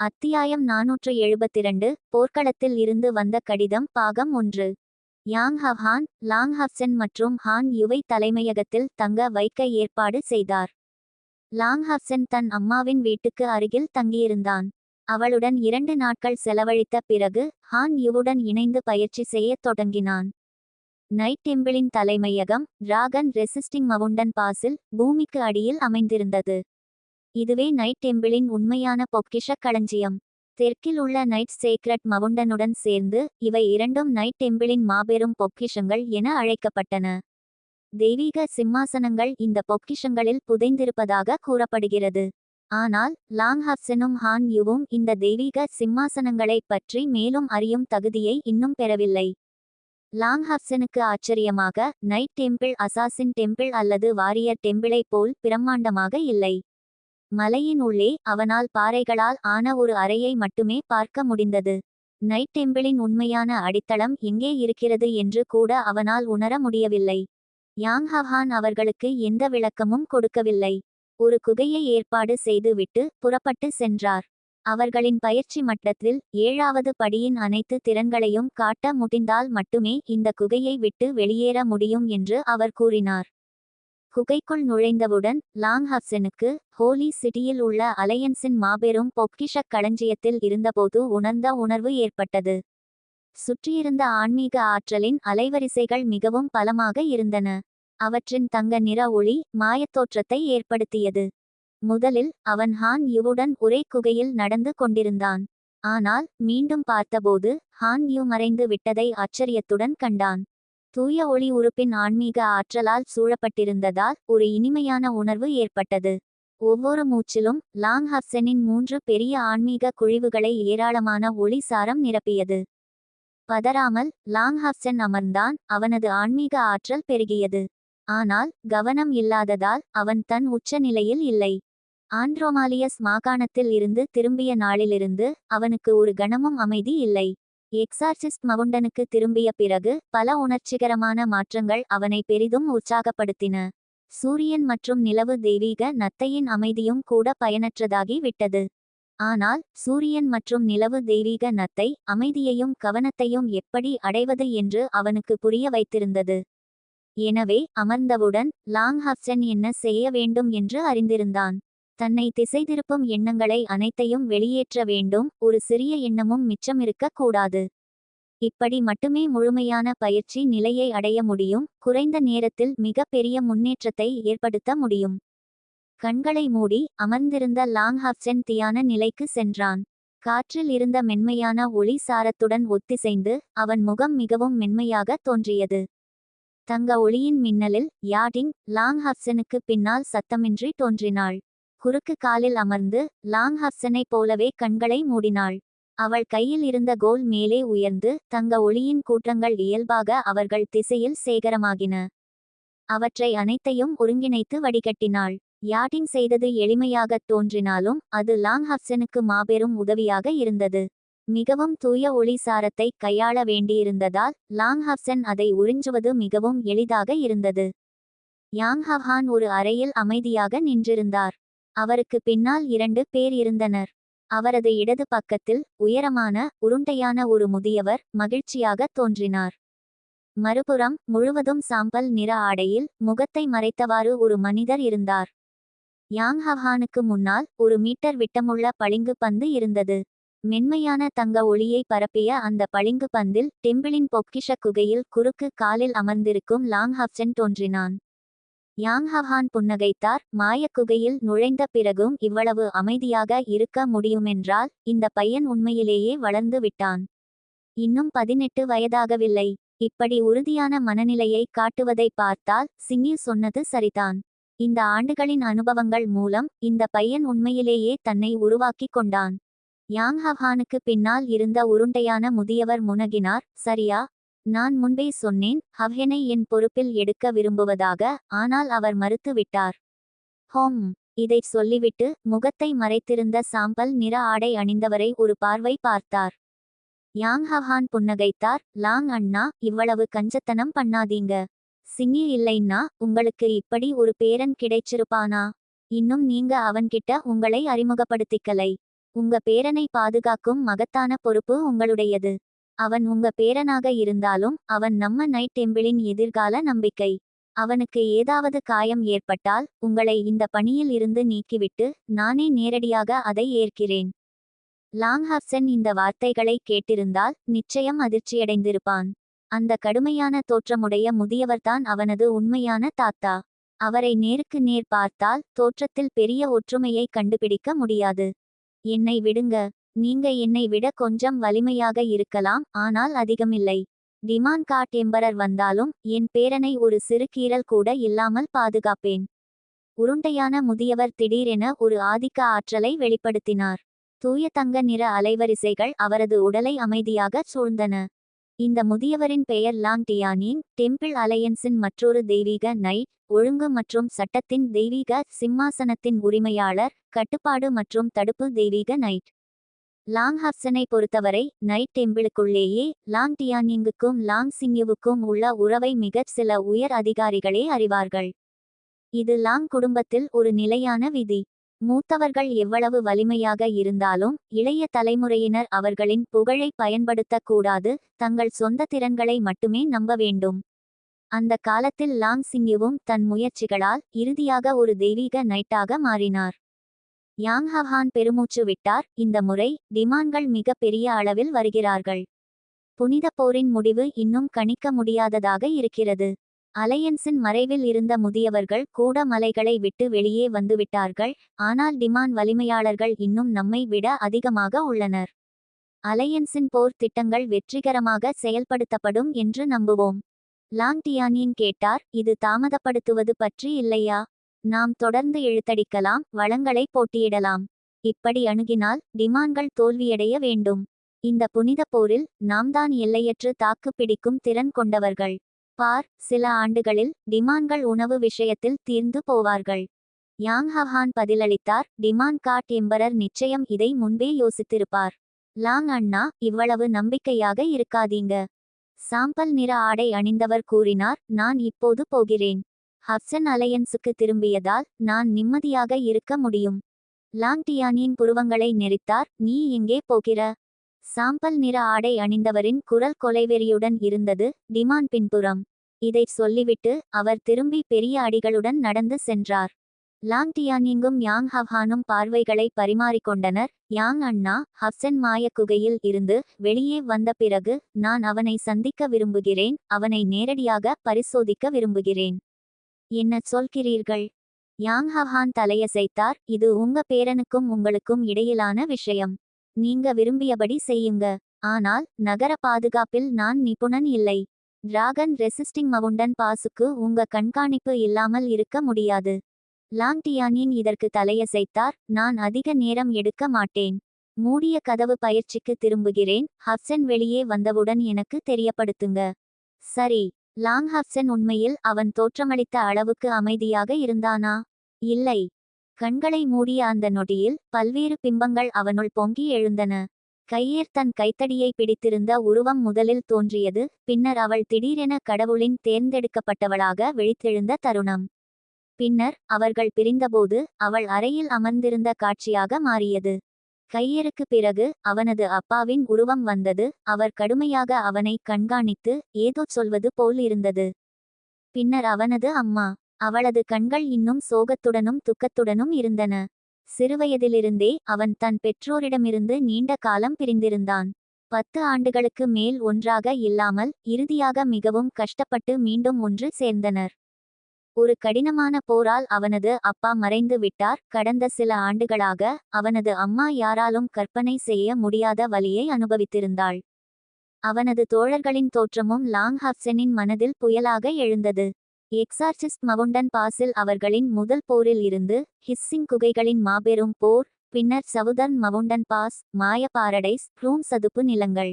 அத்தியாயம் நாநூற்று எழுபத்திரண்டு போர்க்களத்தில் இருந்து வந்த கடிதம் பாகம் ஒன்று. யாங் ஹவ்ஹான் லாங் ஹவ்சென் மற்றும் ஹான் யுவை தலைமையகத்தில் தங்க வைக்க ஏற்பாடு செய்தார். லாங் ஹவ்சென் தன் அம்மாவின் வீட்டுக்கு அருகில் தங்கியிருந்தான். அவளுடன் இரண்டு நாட்கள் செலவழித்த பிறகு ஹான் யுவுடன் இணைந்து பயிற்சி செய்யத் தொடங்கினான். நைட் டெம்பிளின் தலைமையகம் டிராகன் ரெசிஸ்டிங் மவுண்டன் பாஸில் பூமிக்கு அடியில் அமைந்திருந்தது. இதுவே நைட் டெம்பிளின் உண்மையான பொக்கிஷ களஞ்சியம். தெற்கில் உள்ள நைட் சேக்ரட் மவுண்டனுடன் சேர்ந்து இவை இரண்டும் நைட் டெம்பிளின் மாபெரும் பொக்கிஷங்கள் என அழைக்கப்பட்டன. தெய்வீக சிம்மாசனங்கள் இந்த பொக்கிஷங்களில் புதைந்திருப்பதாக கூறப்படுகிறது. ஆனால் லாங் ஹப்சனும் ஹான் யுவும் இந்த தெய்வீக சிம்மாசனங்களைப் பற்றி மேலும் அறியும் தகுதியை இன்னும் பெறவில்லை. லாங் ஹப்சனுக்கு ஆச்சரியமாக நைட் டெம்பிள் அசாசின் டெம்பிள் அல்லது வாரியர் டெம்பிளைப் போல் பிரம்மாண்டமாக இல்லை. மலையின் உள்ளே அவனால் பாறைகளால் ஆன ஒரு அறையை மட்டுமே பார்க்க முடிந்தது. நைட் டெம்பிளின் உண்மையான அடித்தளம் எங்கே இருக்கிறது என்று கூட அவனால் உணர முடியவில்லை. யாங் ஹவான் அவர்களுக்கு எந்த விளக்கமும் கொடுக்கவில்லை. ஒரு குகையை ஏற்பாடு செய்துவிட்டு புறப்பட்டு சென்றார். அவர்களின் பயிற்சி மட்டத்தில் ஏழாவது படியின் அனைத்து திறன்களையும் காட்ட முடிந்தால் மட்டுமே இந்த குகையை விட்டு வெளியேற முடியும் என்று அவர் கூறினார். குகைக்குள் நுழைந்தவுடன் லாங் ஹப்சனுக்கு ஹோலி சிட்டியில் உள்ள அலையன்ஸின் மாபெரும் பொக்கிஷக் களஞ்சியத்தில் இருந்தபோது உணர்ந்த உணர்வு ஏற்பட்டது. சுற்றியிருந்த ஆன்மீக ஆற்றலின் அலைவரிசைகள் மிகவும் பலமாக இருந்தன. அவற்றின் தங்க நிற ஒளி மாயத்தோற்றத்தை ஏற்படுத்தியது. முதலில் அவன் ஹான் யுவுடன் ஒரே குகையில் நடந்து கொண்டிருந்தான். ஆனால் மீண்டும் பார்த்தபோது ஹான் யூ மறைந்து விட்டதை ஆச்சரியத்துடன் கண்டான். தூய ஒளி உறுப்பின் ஆன்மீக ஆற்றலால் சூழப்பட்டிருந்ததால் ஒரு இனிமையான உணர்வு ஏற்பட்டது. ஒவ்வொரு மூச்சிலும் லாங் ஹப்சனின் மூன்று பெரிய ஆன்மீக குழிவுகளை ஏராளமான ஒளி சாரம் நிரப்பியது. பதறாமல் லாங் ஹப்சன் அமர்ந்தான் அவனது ஆன்மீக ஆற்றல் பெருகியது. ஆனால் கவனம் இல்லாததால் அவன் தன் உச்ச நிலையில் இல்லை. ஆண்ட்ரோமாலியஸ் மாகாணத்தில் இருந்து திரும்பிய நாளிலிருந்து அவனுக்கு ஒரு கணமும் அமைதி இல்லை. எக்ஸார்சிஸ்ட் மவுண்டனுக்கு திரும்பிய பிறகு பல உணர்ச்சிகரமான மாற்றங்கள் அவனை பெரிதும் உற்சாகப்படுத்தின. சூரியன் மற்றும் நிலவு தெய்வீக நத்தையின் அமைதியும் கூட பயனற்றதாகி விட்டது. ஆனால் சூரியன் மற்றும் நிலவு தெய்வீக நத்தை அமைதியையும் கவனத்தையும் எப்படி அடைவது என்று அவனுக்கு புரிய வைத்திருந்தது. எனவே அமர்ந்தவுடன் லாங் ஹப்சன் என்ன செய்ய வேண்டும் என்று அறிந்திருந்தான். தன்னை திசை திருப்பும் எண்ணங்களை அனைத்தையும் வெளியேற்ற வேண்டும். ஒரு சிறிய எண்ணமும் மிச்சமிருக்க கூடாது. இப்படி மட்டுமே முழுமையான பயிற்சி நிலையை அடைய முடியும். குறைந்த நேரத்தில் மிக பெரிய முன்னேற்றத்தை ஏற்படுத்த முடியும். கண்களை மூடி அமர்ந்திருந்த லாங் ஹப்சென் தியான நிலைக்கு சென்றான். காற்றில் இருந்த மென்மையான ஒளி சாரத்துடன் ஒத்திசைந்து அவன் முகம் மிகவும் மென்மையாக தோன்றியது. தங்க ஒளியின் மின்னலில் யாடிங் லாங் ஹப்சனுக்கு பின்னால் சத்தமின்றி தோன்றினாள். குறுக்கு காலில் அமர்ந்து லாங் ஹப்சனைப் போலவே கண்களை மூடினாள். அவள் கையில் இருந்த கோல் மேலே உயர்ந்து தங்க ஒளியின் கூட்டங்கள் இயல்பாக அவர்கள் திசையில் சேகரமாகின. அவற்றை அனைத்தையும் ஒருங்கிணைத்து வடிகட்டினாள். யாட்டிங் செய்தது எளிமையாகத் தோன்றினாலும் அது லாங் ஹப்சனுக்கு மாபெரும் உதவியாக இருந்தது. மிகவும் தூய ஒளி சாரத்தை கையாள வேண்டியிருந்ததால் லாங் ஹப்சன் அதை உறிஞ்சுவது மிகவும் எளிதாக இருந்தது. யாங் ஹவ்ஹான் ஒரு அறையில் அமைதியாக நின்றிருந்தார். அவருக்கு பின்னால் இரண்டு பேர் இருந்தனர். அவரது இடது பக்கத்தில் உயரமான உருண்டையான ஒரு முதியவர் மகிழ்ச்சியாக தோன்றினார். மறுபுறம் முழுவதும் சாம்பல் நிற ஆடையில் முகத்தை மறைத்தவாறு ஒரு மனிதர் இருந்தார். யாங் ஹவ்ஹானுக்கு முன்னால் ஒரு மீட்டர் விட்டமுள்ள பளிங்கு பந்து இருந்தது. மென்மையான தங்க ஒளியை பரப்பிய அந்த பளிங்கு பந்தில் டெம்பிளின் பொக்கிஷ குகையில் குறுக்கு காலில் அமர்ந்திருக்கும் லாங் ஹப்சன் தோன்றினான். யாங்ஹவான் புன்னகைத்தார். மாயக்குகையில் நுழைந்த பிறகும் இவ்வளவு அமைதியாக இருக்க முடியுமென்றால் இந்த பையன் உண்மையிலேயே வளர்ந்து விட்டான். இன்னும் பதினெட்டு வயதாகவில்லை. இப்படி உறுதியான மனநிலையை காட்டுவதை பார்த்தால் சிங்கி சொன்னது சரிதான். இந்த ஆண்டுகளின் அனுபவங்கள் மூலம் இந்த பையன் உண்மையிலேயே தன்னை உருவாக்கிக் கொண்டான். யாங்ஹவானுக்கு பின்னால் இருந்த உருண்டையான முதியவர் முனகினார். சரியா நான் முன்பே சொன்னேன் ஹவ்ஹெனை என் பொறுப்பில் எடுக்க விரும்புவதாக ஆனால் அவர் மறுத்து விட்டார் ஹோம் இதைச் சொல்லிவிட்டு முகத்தை மறைத்திருந்த சாம்பல் நிற ஆடை அணிந்தவரை ஒரு பார்வை பார்த்தார். யாங் ஹவ்ஹான் புன்னகைத்தார் லாங் அண்ணா இவ்வளவு கஞ்சத்தனம் பண்ணாதீங்க. சிங்கி இல்லைன்னா உங்களுக்கு இப்படி ஒரு பேரன் கிடைச்சிருப்பானா? இன்னும் நீங்க அவன்கிட்ட உங்களை அறிமுகப்படுத்திக்கலை. உங்க பேரனை பாதுகாக்கும் மகத்தான பொறுப்பு உங்களுடையது. அவன் உங்க பேரனாக இருந்தாலும் அவன் நம்ம நைட் டெம்பிளின் எதிர்கால நம்பிக்கை. அவனுக்கு ஏதாவது காயம் ஏற்பட்டால் உங்களை இந்த பணியில் இருந்து நீக்கிவிட்டு நானே நேரடியாக அதை ஏற்கிறேன். லாங்ஹாப்சன் இந்த வார்த்தைகளை கேட்டிருந்தால் நிச்சயம் அதிர்ச்சியடைந்திருப்பான். அந்த கடுமையான தோற்றமுடைய முதியவர்தான் அவனது உண்மையான தாத்தா. அவரை நேருக்கு நேர் பார்த்தால் தோற்றத்தில் பெரிய ஒற்றுமையை கண்டுபிடிக்க முடியாது. என்னை விடுங்க நீங்க என்னை விட கொஞ்சம் வலிமையாக இருக்கலாம் ஆனால் அதிகமில்லை. டிமான் காட் எம்பரர் வந்தாலும் என் பேரனை ஒரு சிறு கீறல் கூட இல்லாமல் பாதுகாப்பேன். உருண்டையான முதியவர் திடீரென ஒரு ஆதிக்க ஆற்றலை வெளிப்படுத்தினார். தூய தங்க நிற அலைவரிசைகள் அவரது உடலை அமைதியாக சூழ்ந்தன. இந்த முதியவரின் பெயர் லாங் டியானின் டெம்பிள் அலையன்ஸின் மற்றொரு தெய்வீக நைட் ஒழுங்கு மற்றும் சட்டத்தின் தெய்வீக சிம்மாசனத்தின் உரிமையாளர் கட்டுப்பாடு மற்றும் தடுப்பு தெய்வீக நைட் லாங் ஹப்சனை பொறுத்தவரை நைட் டெம்பிளுக்குள்ளேயே லாங் டியானிங்குக்கும் லாங் சிங்யுவுக்கும் உள்ள உறவை மிகச் சில உயர் அதிகாரிகளே அறிவார்கள். இது லாங் குடும்பத்தில் ஒரு நிலையான விதி. மூத்தவர்கள் எவ்வளவு வலிமையாக இருந்தாலும் இளைய தலைமுறையினர் அவர்களின் புகழை பயன்படுத்தக்கூடாது தங்கள் சொந்த திறன்களை மட்டுமே நம்ப வேண்டும். அந்த காலத்தில் லாங் சிங்யுவும் தன் முயற்சிகளால் இறுதியாக ஒரு தெய்வீக நைட்டாக மாறினார். யாங் ஹவான் பெருமூச்சு விட்டார். இந்த முறை டிமான்கள் மிக பெரிய அளவில் வருகிறார்கள். புனித போரின் முடிவு இன்னும் கணிக்க முடியாததாக இருக்கிறது. அலையன்ஸின் மறைவில் இருந்த முதியவர்கள் கூட மலைகளை விட்டு வெளியே வந்துவிட்டார்கள் ஆனால் டிமான் வலிமையாளர்கள் இன்னும் நம்மை விட அதிகமாக உள்ளனர். அலையன்ஸின் போர் திட்டங்கள் வெற்றிகரமாக செயல்படுத்தப்படும் என்று நம்புவோம். லாங் டியானியின் கேட்டார் இது தாமதப்படுத்துவது பற்றி இல்லையா? நாம் தொடர்ந்து இழுத்தடிக்கலாம் வளங்களை போட்டியிடலாம். இப்படி அணுகினால் டிமான்கள் தோல்வியடைய வேண்டும். இந்த புனித போரில் நாம் தான் எல்லையற்று தாக்கு பிடிக்கும் திறன் கொண்டவர்கள். பார் சில ஆண்டுகளில் டிமான்கள் உணவு விஷயத்தில் தீர்ந்து போவார்கள். யாங் ஹவான் பதிலளித்தார் டிமான் காட் எம்பரர் நிச்சயம் இதை முன்பே யோசித்திருப்பார். லாங் அண்ணா இவ்வளவு நம்பிக்கையாக இருக்காதீங்க. சாம்பல் நிற ஆடை அணிந்தவர் கூறினார் நான் இப்போது போகிறேன். ஹப்சன் அலையன்ஸுக்கு திரும்பியதால் நான் நிம்மதியாக இருக்க முடியும். லாங் டியானியின் புருவங்களை நெறித்தார் நீ எங்கே போகிற? சாம்பல் நிற ஆடை அணிந்தவரின் குரல் கொலைவெறியுடன் இருந்தது டிமான் பின்புறம். இதை சொல்லிவிட்டு அவர் திரும்பி பெரிய அடிகளுடன் நடந்து சென்றார். லாங்டியானிங்கும் யாங் ஹவ்ஹானும் பார்வைகளை பரிமாறிக்கொண்டனர். யாங் அண்ணா ஹப்சன் மாய குகையில் இருந்து வெளியே வந்த பிறகு நான் அவனை சந்திக்க விரும்புகிறேன் அவனை நேரடியாக பரிசோதிக்க விரும்புகிறேன். என்ன சொல்கிறீர்கள்? யாங் ஹவான் தலையசைத்தார் இது உங்க பேரனுக்கும் உங்களுக்கும் இடையிலான விஷயம். நீங்க விரும்பியபடி செய்யுங்க. ஆனால் நகர பாதுகாப்பில் நான் நிபுணன் இல்லை. டிராகன் ரெசிஸ்டிங் மவுண்டன் பாசுக்கு உங்க கண்காணிப்பு இல்லாமல் இருக்க முடியாது. லாங் டியானின் இதற்கு தலையசைத்தார் நான் அதிக நேரம் எடுக்க மாட்டேன். மூடிய கதவு பயிற்சிக்கு திரும்புகிறேன் ஹப்சன் வெளியே வந்தவுடன் எனக்கு தெரியப்படுத்துங்க. சரி. லாங்ஹப்சன் உண்மையில் அவன் தோற்றமளித்த அளவுக்கு அமைதியாக இருந்தானா? இல்லை. கண்களை மூடிய அந்த நொடியில் பல்வேறு பிம்பங்கள் அவனுள் பொங்கி எழுந்தன. கையேர் தன் கைத்தடியை பிடித்திருந்த உருவம் முதலில் தோன்றியது பின்னர் அவள் திடீரென கடவுளின் தேர்ந்தெடுக்கப்பட்டவளாக விழித்தெழுந்த தருணம். பின்னர் அவர்கள் பிரிந்தபோது அவள் அறையில் அமர்ந்திருந்த காட்சியாக மாறியது. கையேருக்கு பிறகு அவனது அப்பாவின் உருவம் வந்தது. அவர் கடுமையாக அவனை கண்காணித்து ஏதோ சொல்வது போல் இருந்தது. பின்னர் அவனது அம்மா அவளது கண்கள் இன்னும் சோகத்துடனும் துக்கத்துடனும் இருந்தன. சிறுவயதிலிருந்தே அவன் தன் பெற்றோரிடமிருந்து நீண்ட காலம் பிரிந்திருந்தான். பத்து ஆண்டுகளுக்கு மேல் ஒன்றாக இல்லாமல் இறுதியாக மிகவும் கஷ்டப்பட்டு மீண்டும் ஒன்று சேர்ந்தனர். ஒரு கடினமான போரால் அவனது அப்பா மறைந்து விட்டார். கடந்த சில ஆண்டுகளாக அவனது அம்மா யாராலும் கற்பனை செய்ய முடியாத வலியை அனுபவித்திருந்தாள். அவனது தோழர்களின் தோற்றமும் லாங் ஹப்சனின் மனதில் புயலாக எழுந்தது. எக்ஸார்சிஸ்ட் மவுண்டன் பாஸில் அவர்களின் முதல் போரில் இருந்து ஹிஸ்ஸிங் குகைகளின் மாபெரும் போர் பின்னர் சவுதர்ன் மவுண்டன் பாஸ் மாய பாரடைஸ் ப்ளூம் சதுப்பு நிலங்கள்.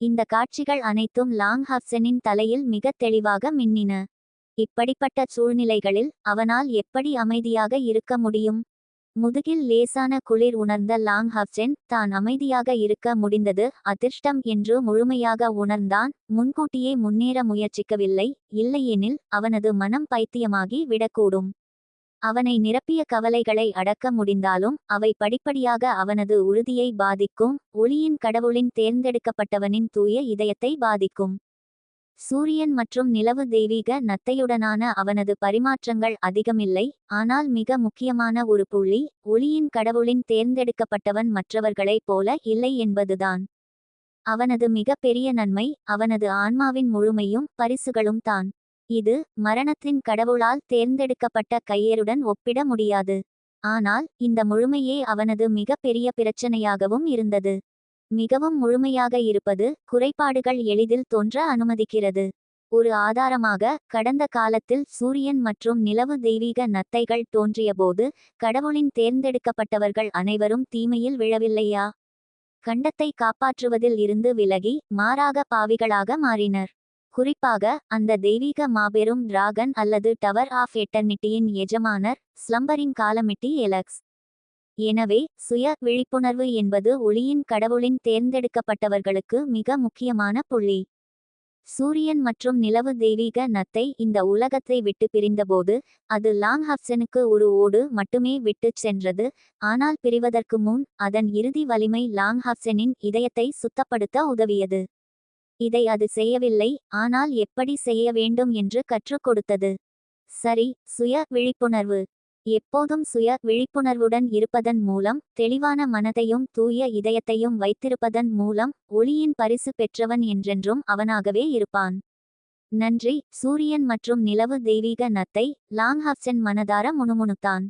இந்த காட்சிகள் அனைத்தும் லாங் ஹப்சனின் தலையில் மிக தெளிவாக மின்னின. இப்படிப்பட்ட சூழ்நிலைகளில் அவனால் எப்படி அமைதியாக இருக்க முடியும்? முதுகில் லேசான குளிர் உணர்ந்த லாங் ஹப்சென் தான் அமைதியாக இருக்க முடிந்தது. அதிர்ஷ்டம் என்று முழுமையாக உணர்ந்தான். முன்கூட்டியே முன்னேற முயற்சிக்கவில்லை. இல்லையெனில் அவனது மனம் பைத்தியமாகி விடக்கூடும். அவனை நிரப்பிய கவலைகளை அடக்க முடிந்தாலும் அவை படிப்படியாக அவனது உறுதியை பாதிக்கும். ஒளியின் கடவுளின் தேர்ந்தெடுக்கப்பட்டவனின் தூய இதயத்தை பாதிக்கும். சூரியன் மற்றும் நிலவு தெய்வீக நத்தையுடனான அவனது பரிமாற்றங்கள் அதிகமில்லை ஆனால் மிக முக்கியமான ஒரு புள்ளி ஒளியின் கடவுளின் தேர்ந்தெடுக்கப்பட்டவன் மற்றவர்களைப் போல இல்லை என்பதுதான். அவனது மிக பெரிய நன்மை அவனது ஆன்மாவின் முழுமையும் பரிசுகளும் தான். இது மரணத்தின் கடவுளால் தேர்ந்தெடுக்கப்பட்ட கையேருடன் ஒப்பிட முடியாது. ஆனால் இந்த முழுமையே அவனது மிக பெரிய பிரச்சனையாகவும் இருந்தது. மிகவும் முழுமையாக இருப்பது குறைபாடுகள் எளிதில் தோன்ற அனுமதிக்கிறது. ஒரு ஆதாரமாக கடந்த காலத்தில் சூரியன் மற்றும் நிலவு தெய்வீக நத்தைகள் தோன்றியபோது கடவுளின் தேர்ந்தெடுக்கப்பட்டவர்கள் அனைவரும் தீமையில் விழவில்லையா? கண்டத்தை காப்பாற்றுவதில் இருந்து விலகி மாறாக பாவிகளாக மாறினர். குறிப்பாக அந்த தெய்வீக மாபெரும் டிராகன் அல்லது டவர் ஆஃப் எட்டர்னிட்டியின் எஜமானர் ஸ்லம்பரின் காலமிட்டி எலக்ஸ். எனவே சுய விழிப்புணர்வு என்பது ஒளியின் கடவுளின் தேர்ந்தெடுக்கப்பட்டவர்களுக்கு மிக முக்கியமான புள்ளி. சூரியன் மற்றும் நிலவு தெய்வீக நத்தை இந்த உலகத்தை விட்டு பிரிந்தபோது அது லாங் ஹப்சனுக்கு ஒரு ஓடு மட்டுமே விட்டுச் சென்றது ஆனால் பிரிவதற்கு முன் அதன் இறுதி வலிமை லாங் ஹப்சனின் இதயத்தை சுத்தப்படுத்த உதவியது. இதை அது செய்யவில்லை ஆனால் எப்படி செய்ய வேண்டும் என்று கற்றுக் கொடுத்தது. சரி சுய விழிப்புணர்வு. எப்போதும் சுய விழிப்புணர்வுடன் இருப்பதன் மூலம் தெளிவான மனதையும் தூய இதயத்தையும் வைத்திருப்பதன் மூலம் ஒளியின் பரிசு பெற்றவன் என்றென்றும் அவனாகவே இருப்பான். நன்றி. சூரியன் மற்றும் நிலவு தெய்வீக நத்தை லாங்ஹப்சன் மனதார முணுமுணுத்தான்.